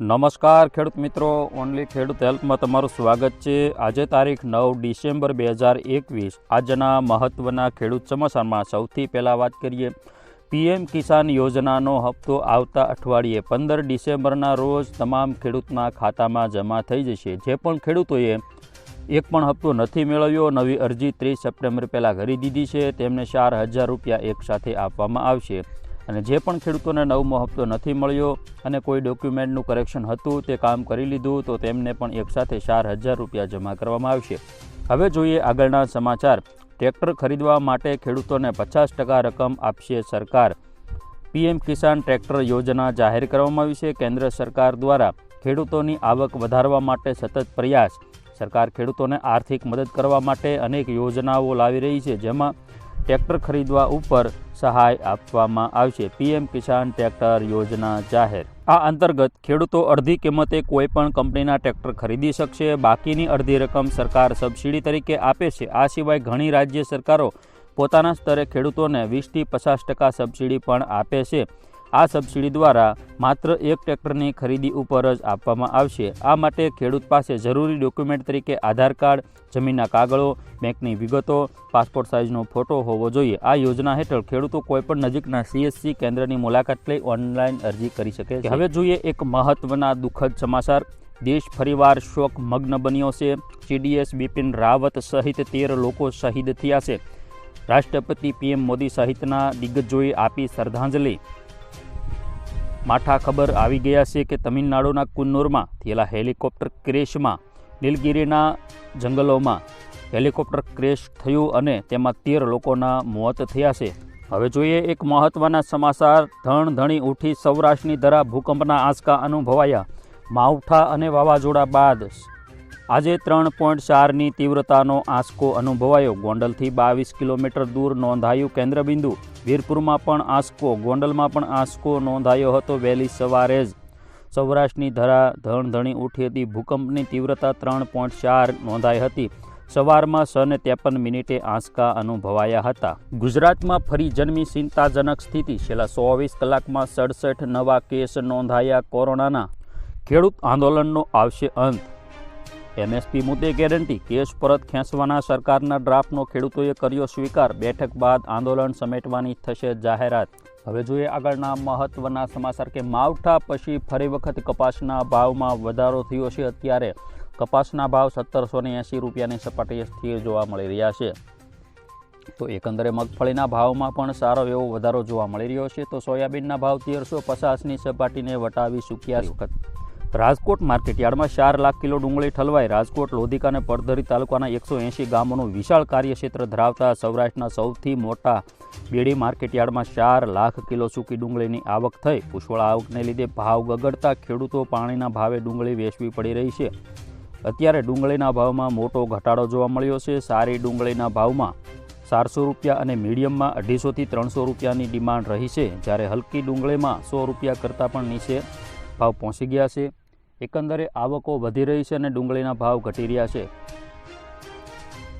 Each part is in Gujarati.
નમસ્કાર ખેડૂત મિત્રો, ઓનલી ખેડૂત હેલ્પમાં તમારું સ્વાગત છે. આજે તારીખ નવ ડિસેમ્બર બે હજાર એકવીસ. આજના મહત્ત્વના ખેડૂત સમાચારમાં સૌથી પહેલાં વાત કરીએ. પીએમ કિસાન યોજનાનો હપ્તો આવતા અઠવાડિયે પંદર ડિસેમ્બરના રોજ તમામ ખેડૂતના ખાતામાં જમા થઈ જશે. જે પણ ખેડૂતોએ એક પણ હપ્તો નથી મેળવ્યો, નવી અરજી ત્રીસ સપ્ટેમ્બર પહેલાં કરી દીધી છે. તેમને ચાર હજાર રૂપિયા એકસાથે આપવામાં આવશે. અને જે પણ ખેડૂતોને નવમો હપ્તો નથી મળ્યો અને કોઈ ડોક્યુમેન્ટનું કરેક્શન હતું તે કામ કરી લીધું, તો તેમને પણ એકસાથે ચાર હજાર રૂપિયા જમા કરવામાં આવશે. હવે જોઈએ આગળના સમાચાર. ટ્રેક્ટર ખરીદવા માટે ખેડૂતોને પચાસ ટકા રકમ આપશે સરકાર. પીએમ કિસાન ટ્રેક્ટર યોજના જાહેર કરવામાં આવી છે. કેન્દ્ર સરકાર દ્વારા ખેડૂતોની આવક વધારવા માટે સતત પ્રયાસ. સરકાર ખેડૂતોને આર્થિક મદદ કરવા માટે અનેક યોજનાઓ લાવી રહી છે, જેમાં ટ્રેક્ટર ખરીદવા ઉપર સહાય આપવામાં આવશે. પીએમ કિસાન ટ્રેક્ટર યોજના જાહેર. આ અંતર્ગત ખેડૂતો અડધી કિંમતે કોઈ પણ કંપનીના ટ્રેક્ટર ખરીદી શકશે. બાકીની અડધી રકમ સરકાર સબસિડી તરીકે આપે છે. આ સિવાય ઘણી રાજ્ય સરકારો પોતાના સ્તરે ખેડૂતોને વીસથી પચાસ ટકા સબસિડી પણ આપે છે. આ સબસિડી દ્વારા માત્ર એક ટ્રેક્ટરની ખરીદી ઉપર જ આપવામાં આવશે. આ માટે ખેડૂત પાસે જરૂરી ડોક્યુમેન્ટ તરીકે આધાર કાર્ડ, જમીનના કાગળો, બેંકની વિગતો, પાસપોર્ટ સાઇઝનો ફોટો હોવો જોઈએ. આ યોજના હેઠળ ખેડૂતો કોઈપણ નજીકના સીએસસી કેન્દ્રની મુલાકાત લઈ ઓનલાઈન અરજી કરી શકે છે. હવે જોઈએ એક મહત્વના દુઃખદ સમાચાર. દેશ ફરીવાર શોક મગ્ન બન્યો છે. સીડીએસ બિપિન રાવત સહિત તેર લોકો શહીદ થયા છે. રાષ્ટ્રપતિ પીએમ મોદી સહિતના દિગ્ગજોએ આપી શ્રદ્ધાંજલિ. માઠા ખબર આવી ગયા છે કે તમિલનાડુના કુન્નૂરમાં થયેલા હેલિકોપ્ટર ક્રેશમાં, નીલગીરીના જંગલોમાં હેલિકોપ્ટર ક્રેશ થયું અને તેમાં તેર લોકોના મોત થયા છે. હવે જોઈએ એક મહત્ત્વના સમાચાર. ધણ ધણી ઉઠી સૌરાષ્ટ્રની ધરા ભૂકંપના આંચકા અનુભવાયા. માવઠા અને વાવાઝોડા બાદ આજે ત્રણ પોઈન્ટ ચારની તીવ્રતાનો આંચકો અનુભવાયો. ગોંડલથી બાવીસ કિલોમીટર દૂર નોંધાયું કેન્દ્રબિંદુ. વીરપુરમાં પણ આંચકો ગોંડલમાં પણ આંચકો નોંધાયો હતો વહેલી સવારે જ. સૌરાષ્ટ્રની ધરા ધણધણી ઉઠી હતી ભૂકંપની તીવ્રતા ત્રણ પોઈન્ટ ચાર નોંધાઈ હતી. સવારમાં સને ત્રેપન મિનિટે આંચકા અનુભવાયા હતા. ગુજરાતમાં ફરી જન્મી ચિંતાજનક સ્થિતિ. છેલ્લા ચોવીસ કલાકમાં સડસઠ નવા કેસ નોંધાયા કોરોનાના. ખેડૂત આંદોલનનો આવશે અંત. એમએસપી મુદ્દે ગેરંટી, કેસ પરત ખેંચવાના સરકારના ડ્રાફ્ટનો ખેડૂતોએ કર્યો સ્વીકાર, બેઠક બાદ આંદોલન સમેટવાની થશે જાહેરાત. હવે જોઈએ આગળના મહત્વના સમાચાર કે માવઠા પછી ફરી વખત કપાસના ભાવમાં વધારો થયો છે અત્યારે. કપાસના ભાવ સત્તરસો ને એંસી રૂપિયાની સપાટીએ સ્થિર જોવા મળી રહ્યા છે. તો એકંદરે મગફળીના ભાવમાં પણ સારો એવો વધારો જોવા મળી રહ્યો છે. તો સોયાબીનના ભાવ તેરસો પચાસની સપાટીને વટાવી ચૂક્યા વખત રાજકોટ માર્કેટયાર્ડમાં ચાર લાખ કિલો ડુંગળી ઠલવાઈ. રાજકોટ લોધિકા અને પડધરી તાલુકાના એકસો એંશી ગામોનું વિશાળ કાર્યક્ષેત્ર ધરાવતા સૌરાષ્ટ્રના સૌથી મોટા બેડી માર્કેટયાર્ડમાં ચાર લાખ કિલો સૂકી ડુંગળીની આવક થઈ. પુષ્કળ આવકને લીધે ભાવ ગગડતા ખેડૂતો પાણીના ભાવે ડુંગળી વેચવી પડી રહી છે. અત્યારે ડુંગળીના ભાવમાં મોટો ઘટાડો જોવા મળ્યો છે. સારી ડુંગળીના ભાવમાં ચારસો રૂપિયા અને મીડિયમમાં અઢીસોથી ત્રણસો રૂપિયાની ડિમાન્ડ રહી છે. જ્યારે હલકી ડુંગળીમાં સો રૂપિયા કરતાં પણ નીચે ભાવ પહોંચી ગયા છે. એકંદરે આવકો વધી રહી છે અને ડુંગળીના ભાવ ઘટી રહ્યા છે.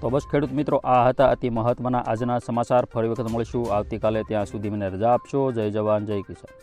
તો બસ ખેડૂત મિત્રો, આ હતા અતિ મહત્વના આજના સમાચાર. ફરી વખત મળીશું. આવતીકાલે ત્યાં સુધી મને રજા આપશો. જય જવાન, જય કિસાન.